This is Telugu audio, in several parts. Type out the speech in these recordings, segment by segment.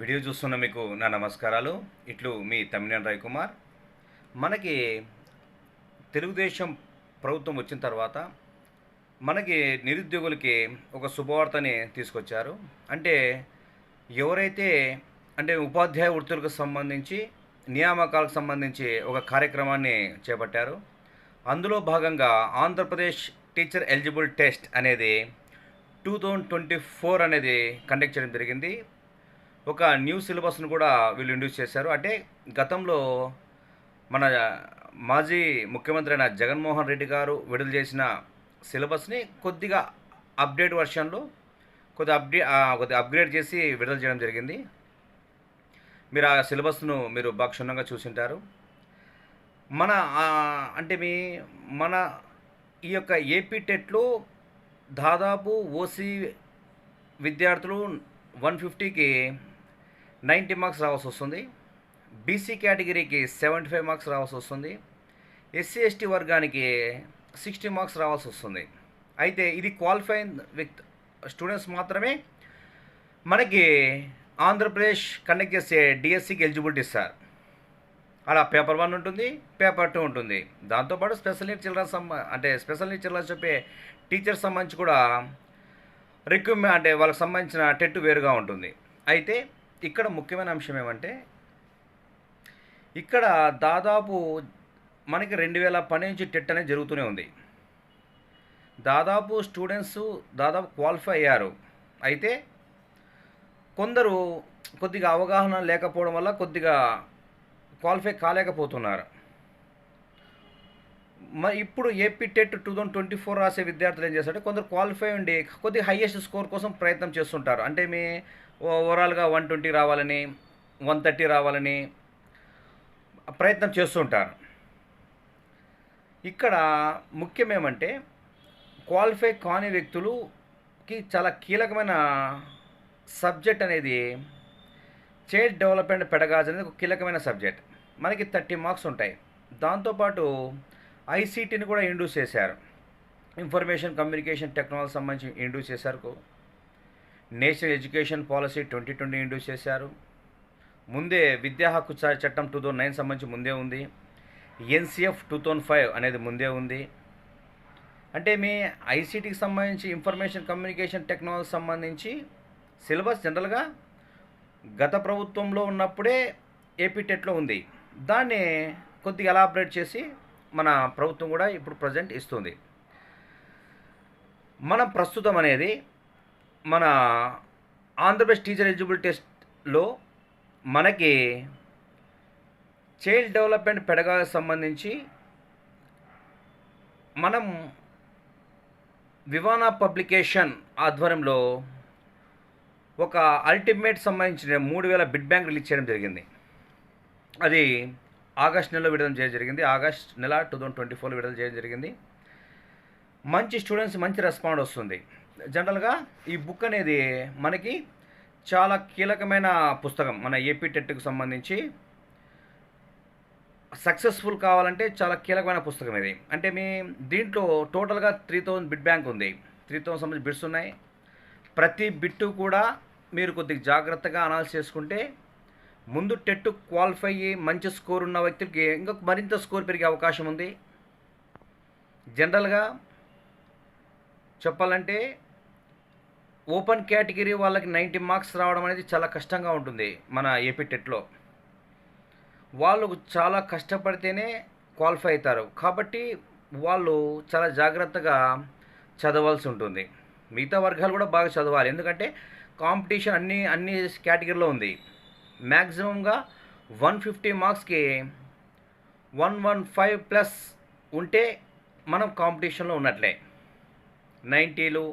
వీడియో చూస్తున్న మీకు నా నమస్కారాలు. ఇట్లు మీ తమ్మినేని రవికుమార్. మనకి తెలుగుదేశం ప్రభుత్వం వచ్చిన తర్వాత మనకి నిరుద్యోగులకి ఒక శుభవార్తని తీసుకొచ్చారు. అంటే ఎవరైతే అంటే ఉపాధ్యాయ వృత్తులకు సంబంధించి నియామకాలకు సంబంధించి ఒక కార్యక్రమాన్ని చేపట్టారు. అందులో భాగంగా ఆంధ్రప్రదేశ్ టీచర్ ఎలిజిబుల్ టెస్ట్ అనేది టూ థౌజండ్ ట్వంటీ ఫోర్ అనేది కండక్ట్ చేయడం జరిగింది. ఒక న్యూ సిలబస్ను కూడా వీళ్ళు ఇండ్యూస్ చేశారు. అంటే గతంలో మన మాజీ ముఖ్యమంత్రి అయిన జగన్మోహన్ రెడ్డి గారు విడుదల చేసిన సిలబస్ని కొద్దిగా అప్డేట్ వర్షన్లో కొద్దిగా అప్డే కొద్ది కొద్దిగా అప్గ్రేడ్ చేసి విడుదల చేయడం జరిగింది. మీరు ఆ సిలబస్ను మీరు బాగా క్షుణ్ణంగా చూసింటారు. మన అంటే మీ మన ఈ యొక్క ఏపీ టెట్లో దాదాపు ఓసీ విద్యార్థులు వన్ ఫిఫ్టీకి నైంటీ మార్క్స్ రావాల్సి వస్తుంది. బీసీ కేటగిరీకి సెవెంటీ ఫైవ్ మార్క్స్ రావాల్సి వస్తుంది. ఎస్సీ ఎస్టీ వర్గానికి సిక్స్టీ మార్క్స్ రావాల్సి వస్తుంది. అయితే ఇది క్వాలిఫైన్ విత్ స్టూడెంట్స్ మాత్రమే. మనకి ఆంధ్రప్రదేశ్ కండక్ట్ చేసే డిఎస్సికి ఎలిజిబిలిటీ ఇస్తారు అలా పేపర్ వన్ ఉంటుంది పేపర్ టూ ఉంటుంది. దాంతోపాటు స్పెషల్ నీడ్ చిల్డ్రన్ సంబ అంటే స్పెషల్ నీడ్ చిల్డ్రన్ చెప్పే టీచర్స్ సంబంధించి కూడా రిక్రూట్మెంట్ అంటే వాళ్ళకి సంబంధించిన టెట్ వేరుగా ఉంటుంది. అయితే ఇక్కడ ముఖ్యమైన అంశం ఏమంటే ఇక్కడ దాదాపు మనకి రెండు వేల పన్నెండు నుంచి టెట్ అనేది జరుగుతూనే ఉంది. దాదాపు స్టూడెంట్స్ దాదాపు క్వాలిఫై అయ్యారు. అయితే కొందరు కొద్దిగా అవగాహన లేకపోవడం వల్ల కొద్దిగా క్వాలిఫై కాలేకపోతున్నారు. మరి ఇప్పుడు AP TET two thousand twenty four రాసే విద్యార్థులు ఏం చేస్తారంటే కొందరు క్వాలిఫై ఉండి కొద్దిగా హయ్యెస్ట్ స్కోర్ కోసం ప్రయత్నం చేస్తుంటారు. అంటే మీ ఓవరాల్గా వన్ ట్వంటీ రావాలని వన్ థర్టీ రావాలని ప్రయత్నం చేస్తుంటారు. ఇక్కడ ముఖ్యమేమంటే క్వాలిఫై కాని వ్యక్తులుకి చాలా కీలకమైన సబ్జెక్ట్ అనేది స్టేట్ డెవలప్మెంట్ పెడగాజ్ అనేది ఒక కీలకమైన సబ్జెక్ట్. మనకి థర్టీ మార్క్స్ ఉంటాయి. దాంతోపాటు ఐసీటీని కూడా ఇండ్యూస్ చేశారు. ఇన్ఫర్మేషన్ కమ్యూనికేషన్ టెక్నాలజీ సంబంధించి ఇండ్యూస్ చేశారు. National education policy twenty twenty induce చేశారు. ముందే విద్యా హక్కు చట్టం టూ థౌజండ్ నైన్ సంబంధించి ముందే ఉంది. ఎన్సిఎఫ్ టూ థౌజండ్ ఫైవ్ అనేది ముందే ఉంది. అంటే మీ ఐసీటీకి సంబంధించి ఇన్ఫర్మేషన్ కమ్యూనికేషన్ టెక్నాలజీ సంబంధించి సిలబస్ జనరల్గా గత ప్రభుత్వంలో ఉన్నప్పుడే ఏపీ టెట్లో ఉంది. దాన్ని కొద్దిగా ఎలాబరేట్ చేసి మన ప్రభుత్వం కూడా ఇప్పుడు ప్రజెంట్ ఇస్తుంది. మనం ప్రస్తుతం అనేది మన ఆంధ్రప్రదేశ్ టీచర్ ఎలిజిబుల్ టెస్ట్లో మనకి చైల్డ్ డెవలప్మెంట్ పెడగా సంబంధించి మనం వివానా పబ్లికేషన్ ఆధ్వర్యంలో ఒక అల్టిమేట్ సంబంధించిన మూడు వేల బిడ్ బ్యాంక్ రిలీజ్ చేయడం జరిగింది. అది ఆగస్ట్ నెలలో విడుదల చేయడం జరిగింది. ఆగస్ట్ నెల టూ థౌజండ్ ట్వంటీ ఫోర్లో విడుదల చేయడం జరిగింది. మంచి స్టూడెంట్స్ మంచి రెస్పాండ్ వస్తుంది. జనరల్గా ఈ బుక్ అనేది మనకి చాలా కీలకమైన పుస్తకం. మన ఏపీ టెట్కు సంబంధించి సక్సెస్ఫుల్ కావాలంటే చాలా కీలకమైన పుస్తకం ఇది. అంటే మీ దీంట్లో టోటల్గా త్రీ థౌజండ్ బిడ్ బ్యాంక్ ఉంది. త్రీ థౌజండ్ సంబంధించి బిడ్స్ ఉన్నాయి. ప్రతి బిట్టు కూడా మీరు కొద్దిగా జాగ్రత్తగా అనాలిసిస్ చేసుకుంటే ముందు టెట్ క్వాలిఫై అయ్యి మంచి స్కోర్ ఉన్న వ్యక్తులకి ఇంకా మరింత స్కోర్ పెరిగే అవకాశం ఉంది. జనరల్గా చెప్పాలంటే ఓపెన్ కేటగిరీ వాళ్ళకి నైంటీ మార్క్స్ రావడం అనేది చాలా కష్టంగా ఉంటుంది మన ఏపీ టెట్లో. వాళ్ళు చాలా కష్టపడితేనే క్వాలిఫై అవుతారు. కాబట్టి వాళ్ళు చాలా జాగ్రత్తగా చదవాల్సి ఉంటుంది. మిగతా వర్గాలు కూడా బాగా చదవాలి. ఎందుకంటే కాంపిటీషన్ అన్ని అన్ని కేటగిరీలో ఉంది. మ్యాక్సిమంగా వన్ ఫిఫ్టీ మార్క్స్కి వన్ వన్ ఫైవ్ ప్లస్ ఉంటే మనం కాంపిటీషన్లో ఉన్నట్లే. నైంటీలు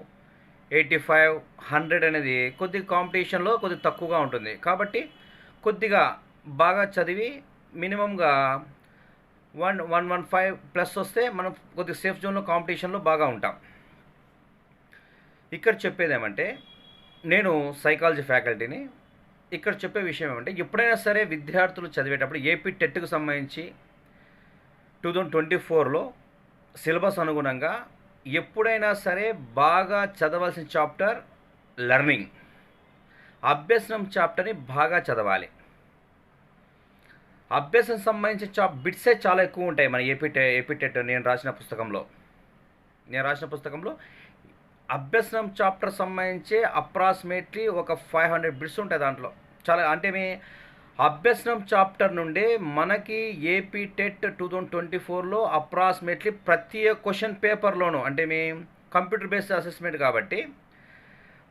ఎయిటీ ఫైవ్ హండ్రెడ్ అనేది కొద్దిగా కాంపిటీషన్లో కొద్దిగా తక్కువగా ఉంటుంది. కాబట్టి కొద్దిగా బాగా చదివి మినిమంగా one one one five plus వస్తే మనం కొద్దిగా సేఫ్ జోన్లో కాంపిటీషన్లో బాగా ఉంటాం. ఇక్కడ చెప్పేది ఏమంటే నేను సైకాలజీ ఫ్యాకల్టీని. ఇక్కడ చెప్పే విషయం ఏమంటే ఎప్పుడైనా సరే విద్యార్థులు చదివేటప్పుడు ఏపీ టెట్కు సంబంధించి టూ థౌజండ్ ట్వంటీ ఫోర్లో సిలబస్ అనుగుణంగా ఎప్పుడైనా సరే బాగా చదవాల్సిన చాప్టర్ లెర్నింగ్. అభ్యసనం చాప్టర్ని బాగా చదవాలి. అభ్యసనం సంబంధించిన చాప్ బిట్సే చాలా ఎక్కువ ఉంటాయి మన ఏపీ ఏపీటెట్ నేను రాసిన పుస్తకంలో. నేను రాసిన పుస్తకంలో అభ్యసనం చాప్టర్ సంబంధించి అప్రాక్సిమేట్లీ ఒక ఫైవ్ హండ్రెడ్ బిట్స్ ఉంటాయి దాంట్లో. చాలా అంటే మీ అభ్యసనం చాప్టర్ నుండి మనకి AP TET two thousand twenty ఫోర్లో అప్రాక్సిమేట్లీ ప్రతి క్వశ్చన్ పేపర్లోనూ అంటే మీ కంప్యూటర్ బేస్డ్ అసెస్మెంట్ కాబట్టి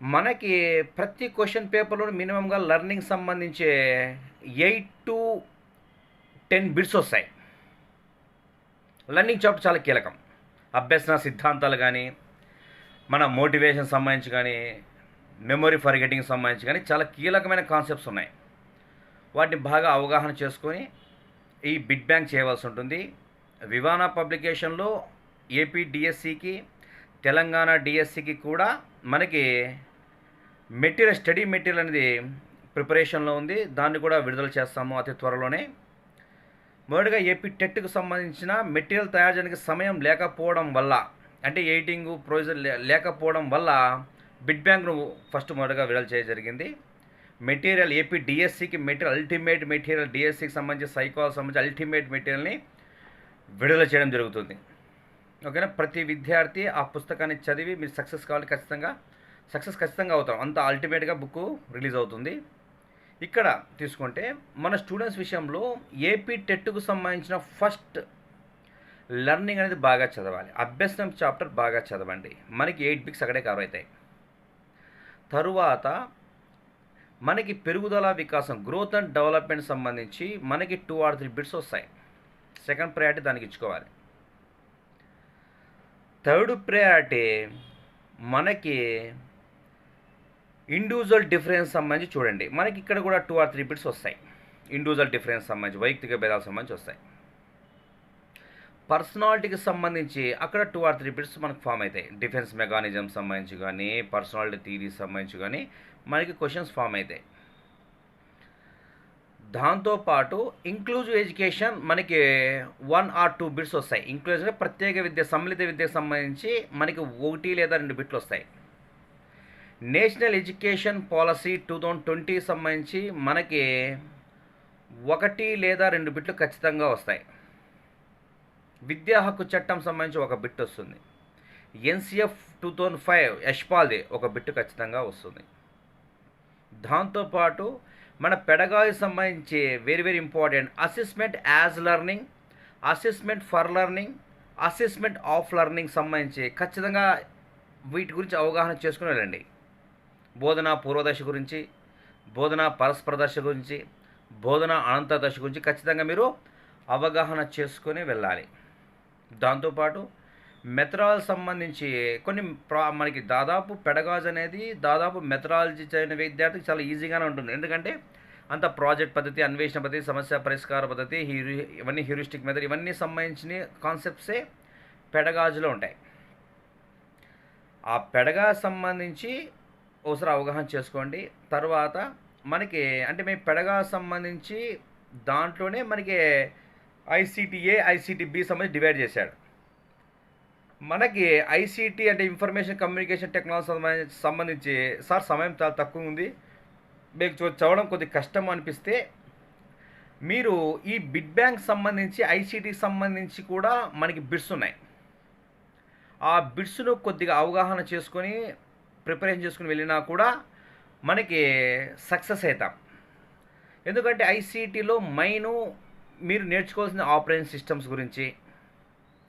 మనకి ప్రతి క్వశ్చన్ పేపర్లో మినిమంగా లర్నింగ్ సంబంధించే ఎయిట్ టు టెన్ బిట్స్ వస్తాయి. లర్నింగ్ చాప్టర్ చాలా కీలకం. అభ్యసన సిద్ధాంతాలు కానీ మన మోటివేషన్ సంబంధించి కానీ మెమొరీ ఫర్ గెటింగ్ సంబంధించి కానీ చాలా కీలకమైన కాన్సెప్ట్స్ ఉన్నాయి. వాటిని బాగా అవగాహన చేసుకొని ఈ బిడ్ బ్యాంక్ చేయవలసి ఉంటుంది. వివానా పబ్లికేషన్లో ఏపీ డిఎస్సికి తెలంగాణ డిఎస్సికి కూడా మనకి మెటీరియల్ స్టడీ మెటీరియల్ అనేది ప్రిపరేషన్లో ఉంది. దాన్ని కూడా విడుదల చేస్తాము అతి త్వరలోనే. మొదటిగా ఏపీ టెట్కు సంబంధించిన మెటీరియల్ తయారు చేయడానికి సమయం లేకపోవడం వల్ల అంటే ఎయిటింగ్ ప్రొవిజన్ లే- లేకపోవడం వల్ల బిడ్ బ్యాంక్ను ఫస్ట్ మొదటగా విడుదల చేయడం జరిగింది. మెటీరియల్ ఏపీ డిఎస్సికి మెటీరియల్ అల్టిమేట్ మెటీరియల్ డిఎస్సికి సంబంధించి సైకాలజీ సంబంధించి అల్టిమేట్ మెటీరియల్ని విడుదల చేయడం జరుగుతుంది. ఓకేనా ప్రతి విద్యార్థి ఆ పుస్తకాన్ని చదివి మీరు సక్సెస్ కావాలి ఖచ్చితంగా. సక్సెస్ ఖచ్చితంగా అవుతాం అంత అల్టిమేట్గా బుక్ రిలీజ్ అవుతుంది. ఇక్కడ తీసుకుంటే మన స్టూడెంట్స్ విషయంలో ఏపీ టెట్కు సంబంధించిన ఫస్ట్ లెర్నింగ్ అనేది బాగా చదవాలి. అభ్యసనం చాప్టర్ బాగా చదవండి. మనకి ఎయిట్ బిక్స్ అక్కడే కవర్ అవుతాయి. తరువాత మనకి పెరుగుదల వికాసం గ్రోత్ అండ్ డెవలప్మెంట్ సంబంధించి మనకి టూ ఆర్ త్రీ బిట్స్ వస్తాయి. సెకండ్ ప్రయారిటీ దానికి ఇచ్చుకోవాలి. థర్డ్ ప్రయారిటీ మనకి ఇండివిజువల్ డిఫరెన్స్ సంబంధించి చూడండి. మనకి ఇక్కడ కూడా టూ ఆర్ త్రీ బిట్స్ వస్తాయి. ఇండివిజువల్ డిఫరెన్స్ సంబంధించి వైయక్తిక భేదాలకు సంబంధించి వస్తాయి. పర్సనాలిటీకి సంబంధించి అక్కడ టూ ఆర్ త్రీ బిట్స్ మనకు ఫామ్ అవుతాయి. డిఫెన్స్ మెకానిజం సంబంధించి కానీ పర్సనాలిటీ థీరీ సంబంధించి కానీ మనకి క్వశ్చన్స్ ఫామ్ అవుతాయి. దాంతోపాటు ఇంక్లూజివ్ ఎడ్యుకేషన్ మనకి వన్ ఆర్ టూ బిట్స్ వస్తాయి. ఇంక్లూజివ్ ప్రత్యేక విద్య సమ్మిళిత విద్యకు సంబంధించి మనకి ఒకటి లేదా రెండు బిట్లు వస్తాయి. National education policy two thousand twenty సంబంధించి మనకి ఒకటి లేదా రెండు బిట్లు ఖచ్చితంగా వస్తాయి. విద్యా హక్కు చట్టం సంబంధించి ఒక బిట్ వస్తుంది. ఎన్సిఎఫ్ టూ థౌజండ్ ఫైవ్ యష్పాల్ది ఒక బిట్ ఖచ్చితంగా వస్తుంది. దాంతోపాటు మన పెడగాయి సంబంధించి very very important assessment as learning assessment for learning assessment of learning సంబంధించి ఖచ్చితంగా వీటి గురించి అవగాహన చేసుకుని వెళ్ళండి. బోధన పూర్వదశ గురించి బోధన పరస్పర దశ గురించి బోధన అనంత దశ గురించి ఖచ్చితంగా మీరు అవగాహన చేసుకొని వెళ్ళాలి. దాంతోపాటు మెథడాలజీ సంబంధించి కొన్ని ప్రా మనకి దాదాపు పెడగాజ్ అనేది దాదాపు మెథడాలజీ చదివిన విద్యార్థికి చాలా ఈజీగానే ఉంటుంది. ఎందుకంటే అంత ప్రాజెక్ట్ పద్ధతి అన్వేషణ పద్ధతి సమస్య పరిష్కార పద్ధతి హీరో ఇవన్నీ హ్యూరిస్టిక్ మెథడ్ ఇవన్నీ సంబంధించిన కాన్సెప్ట్సే పెడగాజులో ఉంటాయి. ఆ పెడగా సంబంధించి ఒకసారి అవగాహన చేసుకోండి. తర్వాత మనకి అంటే మేము పెడగా సంబంధించి దాంట్లోనే మనకి ఐసీటీఏ ఐసీటీబీ సంబంధించి డివైడ్ చేశాడు. మనకి ఐసీటీ అంటే ఇన్ఫర్మేషన్ కమ్యూనికేషన్ టెక్నాలజీ సంబంధించి సంబంధించి సార్ సమయం చాలా తక్కువ ఉంది. మీకు చూ- చదవడం కొద్దిగా కష్టం అనిపిస్తే మీరు ఈ బిడ్ బ్యాంక్ సంబంధించి ఐసీటీకి సంబంధించి కూడా మనకి బిడ్స్ ఉన్నాయి. ఆ బిడ్స్ను కొద్దిగా అవగాహన చేసుకొని ప్రిపరేషన్ చేసుకుని వెళ్ళినా కూడా మనకి సక్సెస్ అవుతాం. ఎందుకంటే ఐసీటీలో మైను మీరు నేర్చుకోవాల్సిన ఆపరేషన్ సిస్టమ్స్ గురించి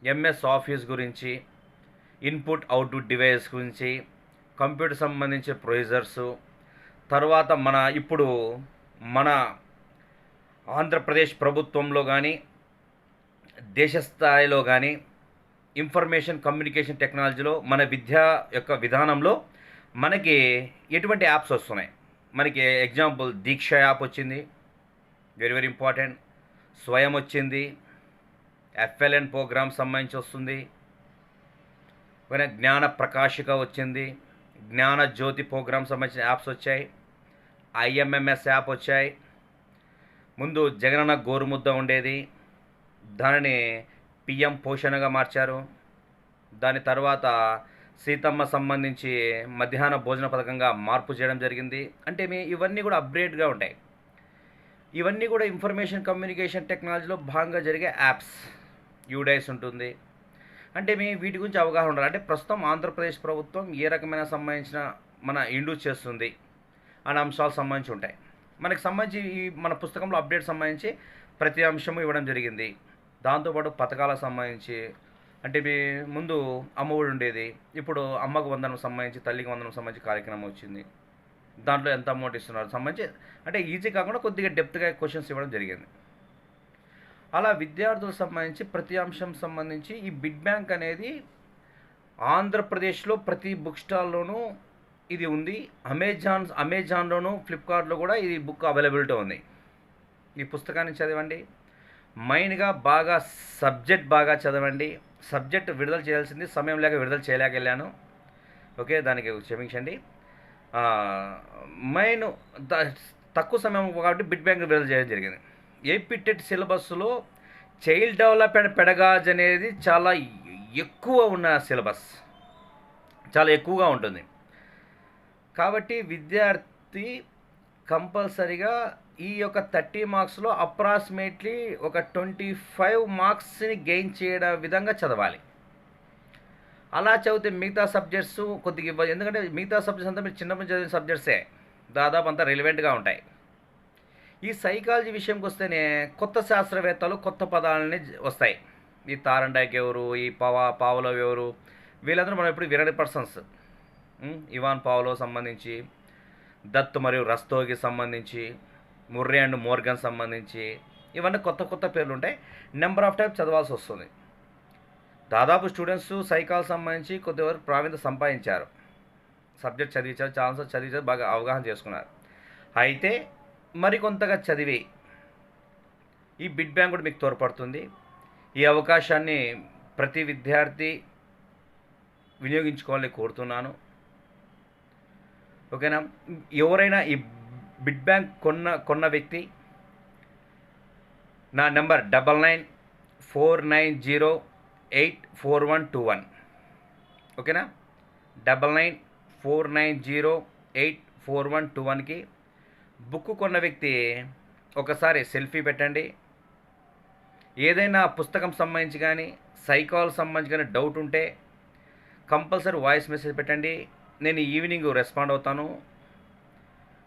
ఎంఎస్ ఆఫీస్ గురించి ఇన్పుట్ అవుట్పుట్ డివైస్ గురించి కంప్యూటర్ సంబంధించే ప్రొసీజర్సు తర్వాత మన ఇప్పుడు మన ఆంధ్రప్రదేశ్ ప్రభుత్వంలో కానీ దేశ స్థాయిలో కానీ ఇన్ఫర్మేషన్ కమ్యూనికేషన్ టెక్నాలజీలో మన విద్య యొక్క విధానంలో మనకి ఎటువంటి యాప్స్ వస్తున్నాయి? మనకి ఎగ్జాంపుల్ దీక్ష యాప్ వచ్చింది. Very very important. స్వయం వచ్చింది ఎఫ్ఎల్ఎన్ ప్రోగ్రామ్ సంబంధించి వస్తుంది. జ్ఞాన ప్రకాశిక వచ్చింది. జ్ఞాన జ్యోతి ప్రోగ్రామ్ సంబంధించిన యాప్స్ వచ్చాయి. ఐఎంఎంఎస్ యాప్ వచ్చాయి. ముందు జగనన్న గోరుముద్ద ఉండేది. దానిని పిఎం పోషణగా మార్చారు. దాని తర్వాత సీతమ్మ సంబంధించి మధ్యాహ్న భోజన పథకంగా మార్పు చేయడం జరిగింది. అంటే మీ ఇవన్నీ కూడా అప్గ్రేడ్గా ఉంటాయి. ఇవన్నీ కూడా ఇన్ఫర్మేషన్ కమ్యూనికేషన్ టెక్నాలజీలో భాగంగా జరిగే యాప్స్ యూడైస్ ఉంటుంది. అంటే మీ వీటి గురించి అవగాహన ఉండాలి. అంటే ప్రస్తుతం ఆంధ్రప్రదేశ్ ప్రభుత్వం ఏ రకమైన సంబంధించిన మన ఇండ్యూస్ చేస్తుంది? అనే అంశాలు సంబంధించి ఉంటాయి. మనకి సంబంధించి ఈ మన పుస్తకంలో అప్డేట్ సంబంధించి ప్రతి అంశము ఇవ్వడం జరిగింది. దాంతోపాటు పథకాలకు సంబంధించి అంటే మీ ముందు అమ్మఒడి ఉండేది. ఇప్పుడు అమ్మకు వందనం సంబంధించి తల్లికి వందనం సంబంధించి కార్యక్రమం వచ్చింది. దాంట్లో ఎంత అమౌంట్ ఇస్తున్నారు? సంబంధించి అంటే ఈజీ కాకుండా కొద్దిగా డెప్త్గా క్వశ్చన్స్ ఇవ్వడం జరిగింది. అలా విద్యార్థులకు సంబంధించి ప్రతి అంశం సంబంధించి ఈ బిడ్ బ్యాంక్ అనేది ఆంధ్రప్రదేశ్లో ప్రతి బుక్ స్టాల్లోనూ ఇది ఉంది. అమెజాన్ అమెజాన్లోను ఫ్లిప్కార్ట్లో కూడా ఇది బుక్ అవైలబిలిటీ ఉంది. ఈ పుస్తకాన్ని చదవండి. మైండ్గా బాగా సబ్జెక్ట్ బాగా చదవండి. సబ్జెక్ట్ విడుదల చేయాల్సింది సమయం లేక విడుదల చేయలేక వెళ్ళాను. ఓకే దానికి క్షమించండి. మైన్ ద- తక్కువ సమయం కాబట్టి బిడ్ బ్యాంక్ విడుదల చేయడం జరిగింది. ఏపీటెట్ సిలబస్లో చైల్డ్ డెవలప్మెంట్ పెడగాజ్ అనేది చాలా ఎక్కువ ఉన్న సిలబస్. చాలా ఎక్కువగా ఉంటుంది. కాబట్టి విద్యార్థి కంపల్సరిగా ఈ యొక్క థర్టీ మార్క్స్లో అప్రాక్సిమేట్లీ ఒక ట్వంటీ ఫైవ్ మార్క్స్ని గెయిన్ చేయడం విధంగా చదవాలి. అలా చదివితే మిగతా సబ్జెక్ట్స్ కొద్దిగా ఇవ్వ ఎందుకంటే మిగతా సబ్జెక్ట్స్ అంతా మీరు చిన్నప్పుడు చదివిన సబ్జెక్ట్సే. దాదాపు అంతా రిలవెంట్గా ఉంటాయి. ఈ సైకాలజీ విషయంకి వస్తేనే కొత్త శాస్త్రవేత్తలు కొత్త పదాలని వస్తాయి. ఈ తారండాక్ ఎవరు? ఈ పవా పావలో ఎవరు? వీళ్ళందరూ మనం ఇప్పుడు విరడి పర్సన్స్ ఇవాన్ పావలో సంబంధించి దత్ మరియు రస్తోకి సంబంధించి ముర్రే అండ్ మోర్గన్ సంబంధించి ఇవన్నీ కొత్త కొత్త పేర్లు ఉంటాయి. నెంబర్ ఆఫ్ టైప్ చదవాల్సి వస్తుంది. దాదాపు స్టూడెంట్స్ సైకాల్ సంబంధించి కొద్దివరకు ప్రావీణ్యత సంపాదించారు. సబ్జెక్ట్ చదివించారు చాలాసార్లు చదివించారు బాగా అవగాహన చేసుకున్నారు. అయితే మరికొంతగా చదివి ఈ బిడ్ బ్యాంక్ కూడా మీకు తోడ్పడుతుంది. ఈ అవకాశాన్ని ప్రతి విద్యార్థి వినియోగించుకోవాలని కోరుతున్నాను. ఓకేనా? ఎవరైనా ఈ బిడ్ బ్యాంక్ కొన్న కొన్న వ్యక్తి నా number double nine four nine zero eight four one two one. ఓకేనా? Double nine four nine zero eight four one two వన్కి బుక్ కొన్న వ్యక్తి ఒకసారి సెల్ఫీ పెట్టండి. ఏదైనా పుస్తకం సంబంధించి కానీ సైకాల్ సంబంధించి కానీ డౌట్ ఉంటే కంపల్సరీ వాయిస్ మెసేజ్ పెట్టండి. నేను ఈవినింగ్ రెస్పాండ్ అవుతాను.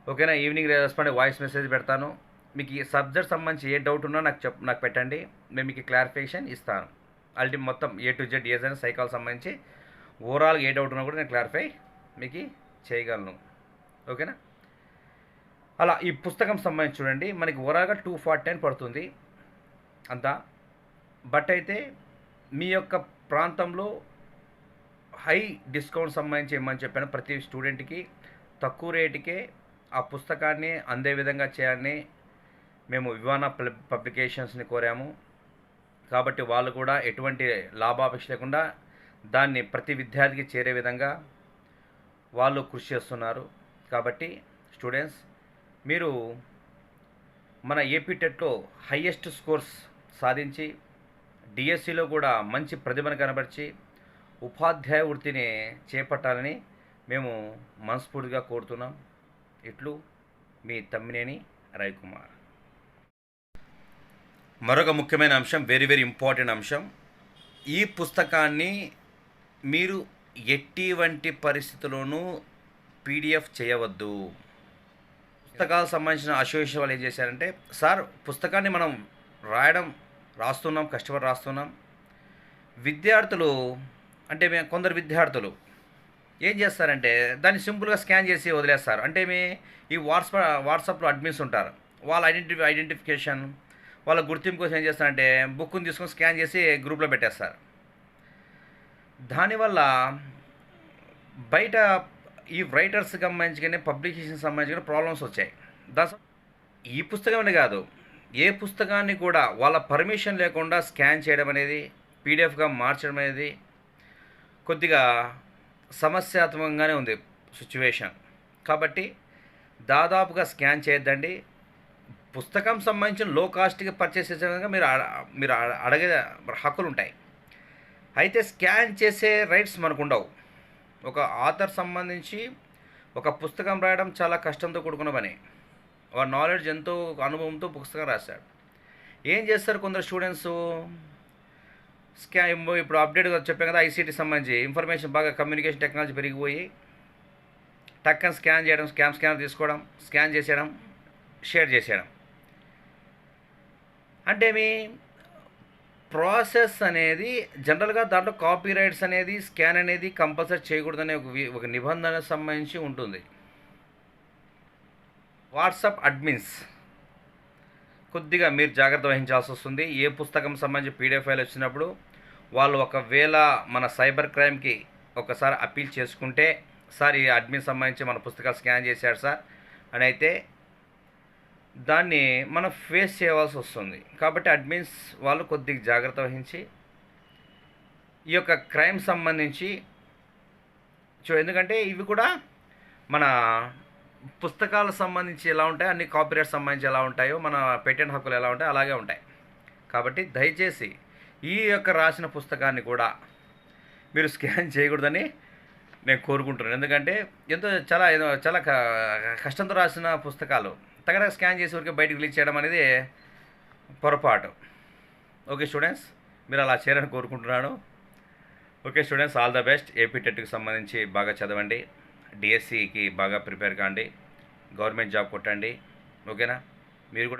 ఓకేనా? ఈవినింగ్ రెస్పాండ్ వాయిస్ మెసేజ్ పెడతాను. మీకు ఈ సబ్జెక్ట్ సంబంధించి ఏ డౌట్ ఉన్నా నాకు చెప్ నాకు పెట్టండి. మేము మీకు క్లారిఫికేషన్ ఇస్తాను. అల్టి మొత్తం ఏ టు జెడ్ ఏదైనా సైకాల్ సంబంధించి ఓవరాల్గా ఏ డౌట్ ఉన్నా కూడా నేను క్లారిఫై మీకు చేయగలను. ఓకేనా అలా ఈ పుస్తకం సంబంధించి చూడండి. మనకి ఓవరాల్గా టూ ఫార్టీ నైన్ పడుతుంది. అంతా. బట్ అయితే మీ యొక్క ప్రాంతంలో హై డిస్కౌంట్ సంబంధించి ఏమని చెప్పాను? ప్రతి స్టూడెంట్కి తక్కువ రేటుకే ఆ పుస్తకాన్ని అందే విధంగా చేయాలని మేము వివాన పబ్లికేషన్స్ని కోరాము. కాబట్టి వాళ్ళు కూడా ఎటువంటి లాభాపేక్ష లేకుండా దాన్ని ప్రతి విద్యార్థికి చేరే విధంగా వాళ్ళు కృషి చేస్తున్నారు. కాబట్టి స్టూడెంట్స్ మీరు మన ఏపీ టెట్లో హయ్యెస్ట్ స్కోర్స్ సాధించి డిఎస్సిలో కూడా మంచి ప్రతిభను కనబరిచి ఉపాధ్యాయ వృత్తిని చేపట్టాలని మేము మనస్ఫూర్తిగా కోరుతున్నాం. ఇట్లు మీ తమ్మినేని రవికుమార్. మరొక ముఖ్యమైన అంశం వెరీ వెరీ ఇంపార్టెంట్ అంశం. ఈ పుస్తకాన్ని మీరు ఎటువంటి పరిస్థితుల్లోనూ పీడిఎఫ్ చేయవద్దు. పుస్తకాలకు సంబంధించిన అసోసియేషన్ వాళ్ళు ఏం చేశారంటే సార్ పుస్తకాన్ని మనం రాయడం రాస్తున్నాం కష్టపడి రాస్తున్నాం. విద్యార్థులు అంటే మేము కొందరు విద్యార్థులు ఏం చేస్తారంటే దాన్ని సింపుల్గా స్కాన్ చేసి వదిలేస్తారు. అంటే మీ ఈ వాట్సాప్ వాట్సాప్లో అడ్మిన్స్ ఉంటారు. వాళ్ళ ఐడెంటిఫి ఐడెంటిఫికేషన్ వాళ్ళ గుర్తింపు కోసం ఏం చేస్తారంటే బుక్ని తీసుకొని స్కాన్ చేసి గ్రూప్లో పెట్టేస్తారు. దానివల్ల బయట ఈ రైటర్స్ సంబంధించి కానీ పబ్లికేషన్ సంబంధించిన ప్రాబ్లమ్స్ వచ్చాయి. దాని ఈ పుస్తకం కాదు. ఏ పుస్తకాన్ని కూడా వాళ్ళ పర్మిషన్ లేకుండా స్కాన్ చేయడం అనేది పీడిఎఫ్గా మార్చడం అనేది కొద్దిగా సమస్యాత్మకంగానే ఉంది సిచ్యువేషన్. కాబట్టి దాదాపుగా స్కాన్ చేయొద్దండి. పుస్తకం సంబంధించిన లో కాస్ట్కి పర్చేస్ చేసే మీరు మీరు అడగే హక్కులు ఉంటాయి అయితే స్కాన్ చేసే రైట్స్ మనకు ఉండవు ఒక ఆథర్ సంబంధించి ఒక పుస్తకం రాయడం చాలా కష్టంతో కూడుకున్న పని. వాడు నాలెడ్జ్ ఎంతో అనుభవంతో పుస్తకం రాశాడు. ఏం చేస్తారు కొందరు స్టూడెంట్స్ స్కా ఇప్పుడు అప్డేట్గా చెప్పాం కదా ఐసీటీ సంబంధించి. ఇన్ఫర్మేషన్ బాగా కమ్యూనికేషన్ టెక్నాలజీ పెరిగిపోయి టక్కని స్కాన్ చేయడం స్కామ్ స్కానర్ తీసుకోవడం స్కాన్ చేసేయడం షేర్ చేసేయడం. అంటే మీ ప్రాసెస్ అనేది జనరల్గా దాంట్లో కాపీ రైట్స్ అనేది స్కాన్ అనేది కంపల్సరీ చేయకూడదనే ఒక ఒక నిబంధన సంబంధించి ఉంటుంది. WhatsApp admins. కొద్దిగా మీరు జాగ్రత్త వహించాల్సి వస్తుంది. ఏ పుస్తకం సంబంధించి పీడిఎఫ్ ఫైల్ వచ్చినప్పుడు వాళ్ళు ఒకవేళ మన సైబర్ క్రైమ్కి ఒకసారి అప్పీల్ చేసుకుంటే సార్ ఈ అడ్మిన్ సంబంధించి మన పుస్తకాలు స్కాన్ చేశాడు సార్. అని అయితే దాన్ని మనం ఫేస్ చేయవలసి వస్తుంది. కాబట్టి అడ్మిన్స్ వాళ్ళు కొద్దిగా జాగ్రత్త వహించి ఈ యొక్క క్రైమ్ సంబంధించి చూ ఎందుకంటే ఇవి కూడా మన పుస్తకాలకు సంబంధించి ఎలా ఉంటాయో అన్ని కాపీరైట్ సంబంధించి ఎలా ఉంటాయో మన పేటెంట్ హక్కులు ఎలా ఉంటాయో అలాగే ఉంటాయి. కాబట్టి దయచేసి ఈ యొక్క రాసిన పుస్తకాన్ని కూడా మీరు స్కాన్ చేయకూడదని నేను కోరుకుంటున్నాను. ఎందుకంటే ఎంతో చాలా ఏదో చాలా క- కష్టంతో రాసిన పుస్తకాలు. తగడా స్కాన్ చేసే వరకు బయటకు రిలీజ్ చేయడం అనేది పొరపాటు. ఓకే స్టూడెంట్స్ మీరు అలా చేయాలని కోరుకుంటున్నాను. Okay students all the best. AP టెట్కి సంబంధించి బాగా చదవండి. డిఎస్సికి బాగా ప్రిపేర్ కాండి. గవర్నమెంట్ జాబ్ కొట్టండి. ఓకేనా? మీరు కూడా